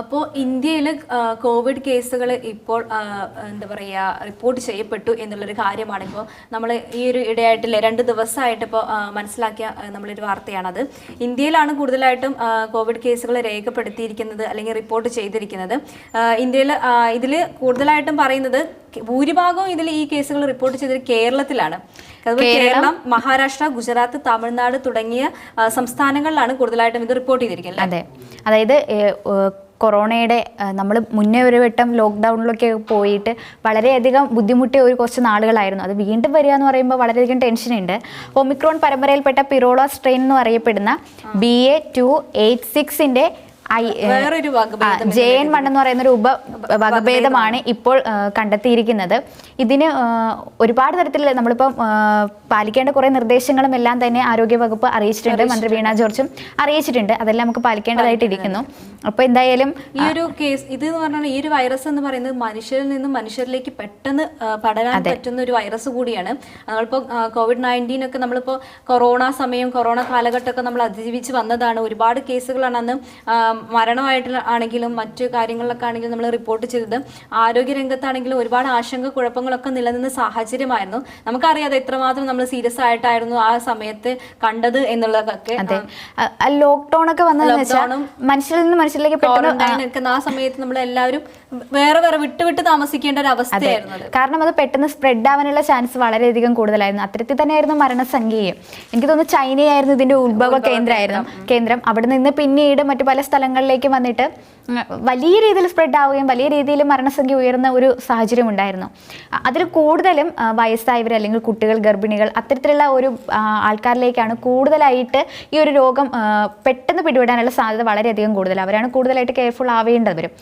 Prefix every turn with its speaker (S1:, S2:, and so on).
S1: അപ്പോൾ ഇന്ത്യയിൽ കോവിഡ് കേസുകൾ ഇപ്പോൾ എന്താ പറയുക റിപ്പോർട്ട് ചെയ്യപ്പെട്ടു എന്നുള്ളൊരു കാര്യമാണ്. ഇപ്പോൾ നമ്മൾ ഈ ഒരു ഇടയായിട്ടില്ലേ രണ്ട് ദിവസമായിട്ട് ഇപ്പോൾ മനസ്സിലാക്കിയ നമ്മളൊരു വാർത്തയാണത്. ഇന്ത്യയിലാണ് കൂടുതലായിട്ടും കോവിഡ് കേസുകൾ രേഖപ്പെടുത്തിയിരിക്കുന്നത് അല്ലെങ്കിൽ റിപ്പോർട്ട് ചെയ്തിരിക്കുന്നത്. ഇന്ത്യയിൽ ഇതിൽ കൂടുതലായിട്ടും പറയുന്നത് ഭൂരിഭാഗവും ഇതിൽ ഈ കേസുകൾ റിപ്പോർട്ട് ചെയ്തത് കേരളത്തിലാണ്. കേരളം? മഹാരാഷ്ട്ര ഗുജറാത്ത് തമിഴ്നാട് തുടങ്ങിയ സംസ്ഥാനങ്ങളിലാണ് കൂടുതലായിട്ടും ഇത് റിപ്പോർട്ട് ചെയ്തിരിക്കുന്നത്
S2: അതെ. അതായത് കൊറോണയുടെ നമ്മൾ മുന്നേ ഒരു വട്ടം ലോക്ക്ഡൗണിലൊക്കെ പോയിട്ട് വളരെയധികം ബുദ്ധിമുട്ടിയ ഒരു കുറച്ച് നാളുകളായിരുന്നു. അത് വീണ്ടും വരിക എന്ന് പറയുമ്പോൾ വളരെയധികം ടെൻഷനുണ്ട്. ഒമിക്രോൺ പരമ്പരയിൽപ്പെട്ട പിറോള സ്ട്രെയിൻ എന്ന് അറിയപ്പെടുന്ന ബി എ ടു എയ്റ്റ്
S1: സിക്സിന്റെ
S2: ജെ എൻ വൺ എന്ന് പറയുന്ന ഒരു ഉപ വകഭേദമാണ് ഇപ്പോൾ കണ്ടെത്തിയിരിക്കുന്നത്. ഇതിന് ഒരുപാട് തരത്തിൽ നമ്മളിപ്പം പാലിക്കേണ്ട കുറേ നിർദ്ദേശങ്ങളും എല്ലാം തന്നെ ആരോഗ്യ വകുപ്പ് അറിയിച്ചിട്ടുണ്ട്. മന്ത്രി വീണ ജോർജും അറിയിച്ചിട്ടുണ്ട്. അതെല്ലാം നമുക്ക് പാലിക്കേണ്ടതായിട്ട് ഇരിക്കുന്നു അപ്പോൾ എന്തായാലും
S1: ഈ ഒരു കേസ് ഇത് എന്ന് പറഞ്ഞാൽ ഈ ഒരു വൈറസ് എന്ന് പറയുന്നത് മനുഷ്യരിൽ നിന്ന് മനുഷ്യരിലേക്ക് പെട്ടെന്ന് പടരാൻ പറ്റുന്ന ഒരു വൈറസ് കൂടിയാണ്. നമ്മളിപ്പോൾ കോവിഡ് നയന്റീൻ ഒക്കെ നമ്മളിപ്പോൾ കൊറോണ സമയം കൊറോണ കാലഘട്ടമൊക്കെ നമ്മൾ അതിജീവിച്ച് വന്നതാണ്. ഒരുപാട് കേസുകളാണ് അന്ന് മരണമായിട്ട് ആണെങ്കിലും മറ്റു കാര്യങ്ങളിലൊക്കെ ആണെങ്കിലും നമ്മൾ റിപ്പോർട്ട് ചെയ്തത് ആരോഗ്യ രംഗത്താണെങ്കിലും ഒരുപാട് ആശങ്ക കുഴപ്പങ്ങളൊക്കെ നിലനിന്ന സാഹചര്യമായിരുന്നു. നമുക്കറിയാതെ എത്രമാത്രം നമ്മൾ സീരിയസ് ആയിട്ടായിരുന്നു ആ സമയത്ത് കണ്ടത് എന്നുള്ളതൊക്കെ.
S2: അതെ. ലോക്ക്ഡൗൺ ഒക്കെ വന്നത് മനുഷ്യരിൽ നിന്ന് മനുഷ്യരിലേക്ക് പെട്ടെന്ന്
S1: ആ സമയത്ത് നമ്മൾ എല്ലാവരും വേറെ വേറെ വിട്ടുവിട്ട് വിട്ട് താമസിക്കേണ്ട ഒരു അവസ്ഥയായിരുന്നു
S2: കാരണം അത് പെട്ടെന്ന് സ്പ്രെഡ് ആവാനുള്ള ചാൻസ് വളരെയധികം കൂടുതലായിരുന്നു. അത്തരത്തിൽ തന്നെയായിരുന്നു മരണസംഖ്യയും. എനിക്ക് തോന്നുന്നു ചൈനയായിരുന്നു ഇതിന്റെ ഉത്ഭവ കേന്ദ്രമായിരുന്നു. കേന്ദ്രം. അവിടെ നിന്ന് പിന്നീട് മറ്റു പല സ്ഥലങ്ങളിലേക്ക് വന്നിട്ട് വലിയ രീതിയിൽ സ്പ്രെഡ് ആവുകയും വലിയ രീതിയിൽ മരണസംഖ്യ ഉയർന്ന ഒരു സാഹചര്യം ഉണ്ടായിരുന്നു. അതിൽ കൂടുതലും വയസ്സായവർ അല്ലെങ്കിൽ കുട്ടികൾ ഗർഭിണികൾ അത്തരത്തിലുള്ള ഒരു ആൾക്കാരിലേക്കാണ് കൂടുതലായിട്ട് ഈ ഒരു രോഗം പെട്ടെന്ന് പിടിപെടാനുള്ള സാധ്യത വളരെയധികം കൂടുതൽ. അവരാണ് കൂടുതലായിട്ട് കെയർഫുൾ ആവേണ്ടവരും.